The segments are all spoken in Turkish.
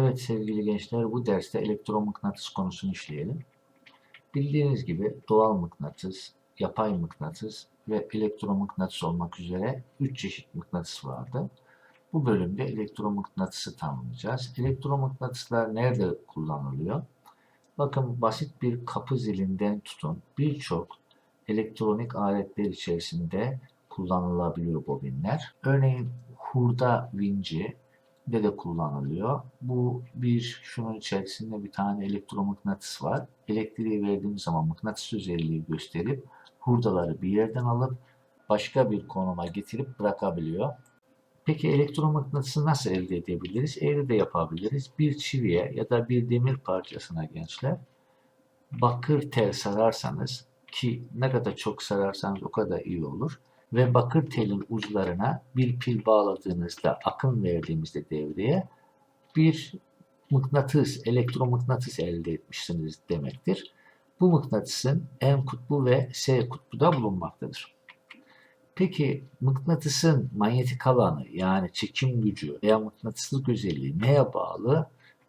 Evet sevgili gençler bu derste elektromıknatıs konusunu işleyelim. Bildiğiniz gibi doğal mıknatıs, yapay mıknatıs ve elektromıknatıs olmak üzere 3 çeşit mıknatıs vardı. Bu bölümde elektromıknatısı tanımlayacağız. Elektromıknatıslar nerede kullanılıyor? Bakın basit bir kapı zilinden tutun birçok elektronik aletler içerisinde kullanılabiliyor bobinler. Örneğin hurda vinci, de de kullanılıyor. Bu bir şunun içerisinde bir tane elektromıknatıs var. Elektriği verdiğimiz zaman mıknatıs özelliği gösterip hurdaları bir yerden alıp başka bir konuma getirip bırakabiliyor. Peki elektromıknatısı nasıl elde edebiliriz? Evde de yapabiliriz. Bir çiviye ya da bir demir parçasına gençler bakır tel sararsanız ki ne kadar çok sararsanız o kadar iyi olur ve bakır telin uçlarına bir pil bağladığınızda, akım verdiğimizde devreye bir mıknatıs, elektromıknatıs elde etmişsiniz demektir. Bu mıknatısın N kutbu ve S kutbu da bulunmaktadır. Peki mıknatısın manyetik alanı yani çekim gücü veya mıknatıslık özelliği neye bağlı?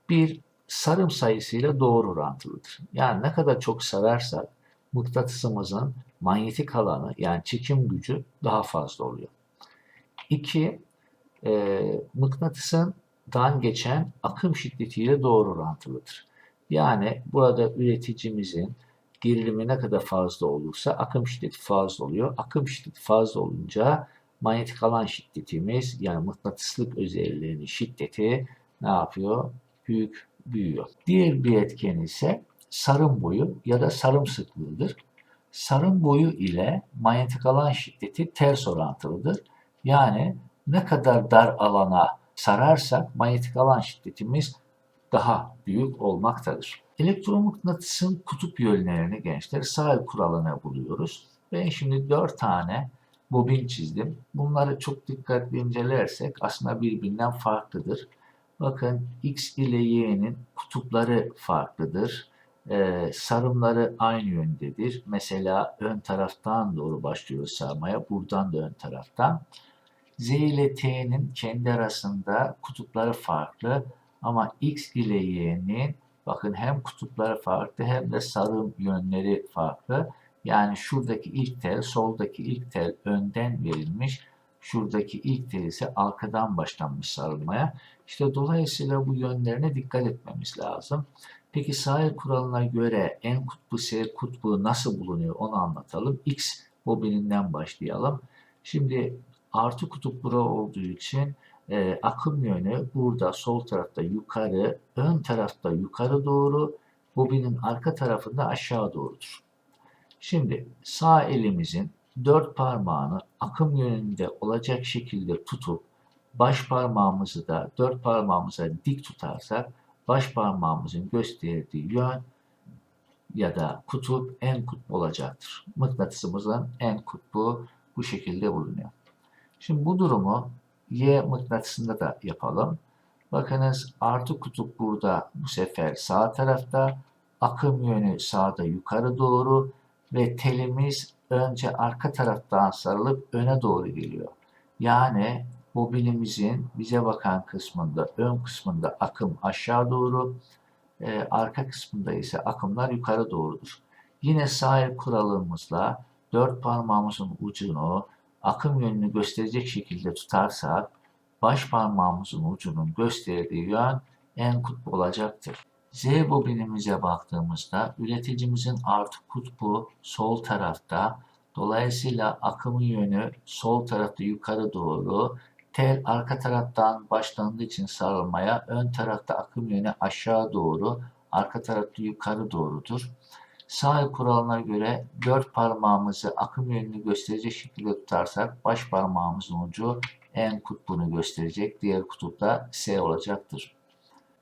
Bir sarım sayısıyla doğru orantılıdır. Yani ne kadar çok sararsak mıknatısımızın manyetik alanı yani çekim gücü daha fazla oluyor. İki, e, mıknatısın dan geçen akım şiddetiyle doğru orantılıdır. Yani burada üreticimizin gerilimi ne kadar fazla olursa akım şiddeti fazla oluyor. Akım şiddeti fazla olunca manyetik alan şiddetimiz yani mıknatıslık özelliğinin şiddeti ne yapıyor? Büyük büyüyor. Diğer bir etken ise sarım boyu ya da sarım sıklığıdır. Sarım boyu ile manyetik alan şiddeti ters orantılıdır. Yani ne kadar dar alana sararsak manyetik alan şiddetimiz daha büyük olmaktadır. Elektromıknatısın kutup yönlerini gençler sahil kuralına buluyoruz. Ben şimdi 4 tane bobin çizdim. Bunları çok dikkatli incelersek aslında birbirinden farklıdır. Bakın X ile Y'nin kutupları farklıdır e, sarımları aynı yöndedir. Mesela ön taraftan doğru başlıyor sarmaya. Buradan da ön taraftan. Z ile T'nin kendi arasında kutupları farklı. Ama X ile Y'nin bakın hem kutupları farklı hem de sarım yönleri farklı. Yani şuradaki ilk tel, soldaki ilk tel önden verilmiş. Şuradaki ilk tel ise arkadan başlanmış sarılmaya. İşte dolayısıyla bu yönlerine dikkat etmemiz lazım. Peki sahil kuralına göre en kutbu S kutbu nasıl bulunuyor onu anlatalım. X bobininden başlayalım. Şimdi artı kutup bura olduğu için e, akım yönü burada sol tarafta yukarı, ön tarafta yukarı doğru, bobinin arka tarafında aşağı doğrudur. Şimdi sağ elimizin dört parmağını akım yönünde olacak şekilde tutup baş parmağımızı da dört parmağımıza dik tutarsak baş parmağımızın gösterdiği yön ya da kutup en kutbu olacaktır. Mıknatısımızın en kutbu bu şekilde bulunuyor. Şimdi bu durumu Y mıknatısında da yapalım. Bakınız artı kutup burada bu sefer sağ tarafta, akım yönü sağda yukarı doğru ve telimiz önce arka taraftan sarılıp öne doğru geliyor. Yani bobinimizin bize bakan kısmında, ön kısmında akım aşağı doğru, e, arka kısmında ise akımlar yukarı doğrudur. Yine sahil kuralımızla dört parmağımızın ucunu akım yönünü gösterecek şekilde tutarsak baş parmağımızın ucunun gösterdiği yön en kutbu olacaktır. Z bobinimize baktığımızda üreticimizin artı kutbu sol tarafta, dolayısıyla akımın yönü sol tarafta yukarı doğru, Tel arka taraftan başlandığı için sarılmaya, ön tarafta akım yönü aşağı doğru, arka tarafta yukarı doğrudur. Sağ kuralına göre dört parmağımızı akım yönünü gösterecek şekilde tutarsak baş parmağımızın ucu en kutbunu gösterecek. Diğer kutupta S olacaktır.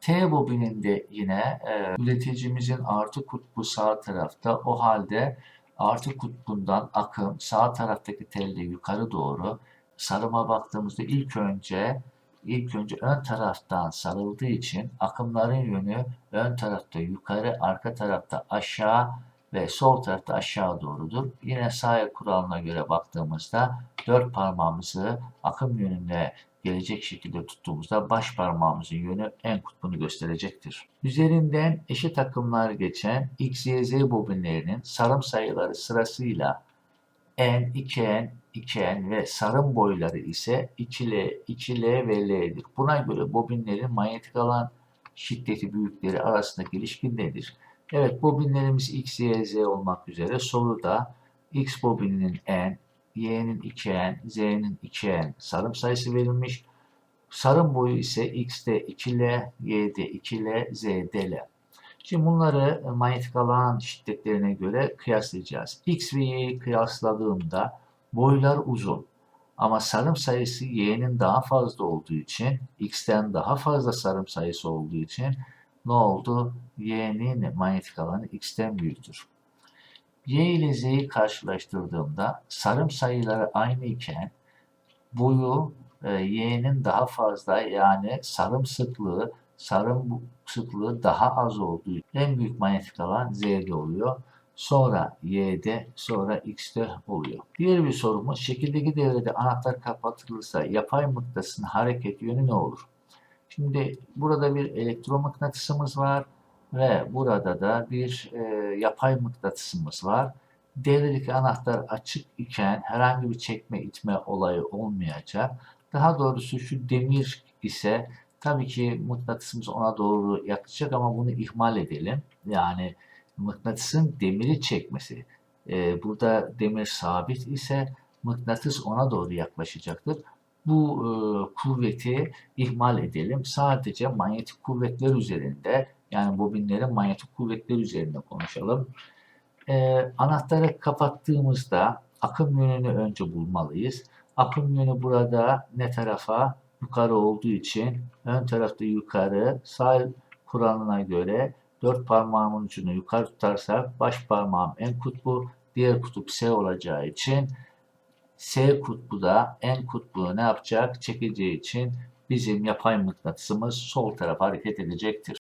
T bobininde yine e, üreticimizin artı kutbu sağ tarafta. O halde artı kutbundan akım sağ taraftaki telde yukarı doğru, sarıma baktığımızda ilk önce ilk önce ön taraftan sarıldığı için akımların yönü ön tarafta yukarı, arka tarafta aşağı ve sol tarafta aşağı doğrudur. Yine sağ kuralına göre baktığımızda dört parmağımızı akım yönünde gelecek şekilde tuttuğumuzda baş parmağımızın yönü en kutbunu gösterecektir. Üzerinden eşit akımlar geçen X, Y, Z bobinlerinin sarım sayıları sırasıyla N, 2N, 2N ve sarım boyları ise 2L, 2L ve L'dir. Buna göre bobinlerin manyetik alan şiddeti büyükleri arasındaki ilişki nedir? Evet bobinlerimiz X, Y, Z olmak üzere soruda X bobininin N, Y'nin 2N, Z'nin 2N sarım sayısı verilmiş. Sarım boyu ise X'te 2L, Y'de 2L, Z'de L. Şimdi bunları manyetik alan şiddetlerine göre kıyaslayacağız. X ve Y'yi kıyasladığımda boylar uzun. Ama sarım sayısı Y'nin daha fazla olduğu için, X'ten daha fazla sarım sayısı olduğu için ne oldu? Y'nin manyetik alanı X'ten büyüktür. Y ile Z'yi karşılaştırdığımda sarım sayıları aynı iken boyu e, Y'nin daha fazla yani sarım sıklığı sarım sıklığı daha az olduğu için en büyük manyetik alan Z'de oluyor. Sonra Y'de, sonra X'te oluyor. Diğer bir sorumuz, şekildeki devrede anahtar kapatılırsa yapay mıknatısın hareket yönü ne olur? Şimdi burada bir elektromıknatısımız var ve burada da bir e, yapay mıknatısımız var. Devredeki anahtar açık iken herhangi bir çekme itme olayı olmayacak. Daha doğrusu şu demir ise tabii ki mıknatısımız ona doğru yaklaşacak ama bunu ihmal edelim. Yani mıknatısın demiri çekmesi. E, burada demir sabit ise mıknatıs ona doğru yaklaşacaktır. Bu e, kuvveti ihmal edelim. Sadece manyetik kuvvetler üzerinde yani bobinlerin manyetik kuvvetleri üzerinde konuşalım. Ee, anahtarı kapattığımızda akım yönünü önce bulmalıyız. Akım yönü burada ne tarafa? Yukarı olduğu için ön tarafta yukarı sağ kuralına göre dört parmağımın ucunu yukarı tutarsak baş parmağım en kutbu, diğer kutup S olacağı için S kutbu da en kutbunu ne yapacak? Çekeceği için bizim yapay mıknatısımız sol tarafa hareket edecektir.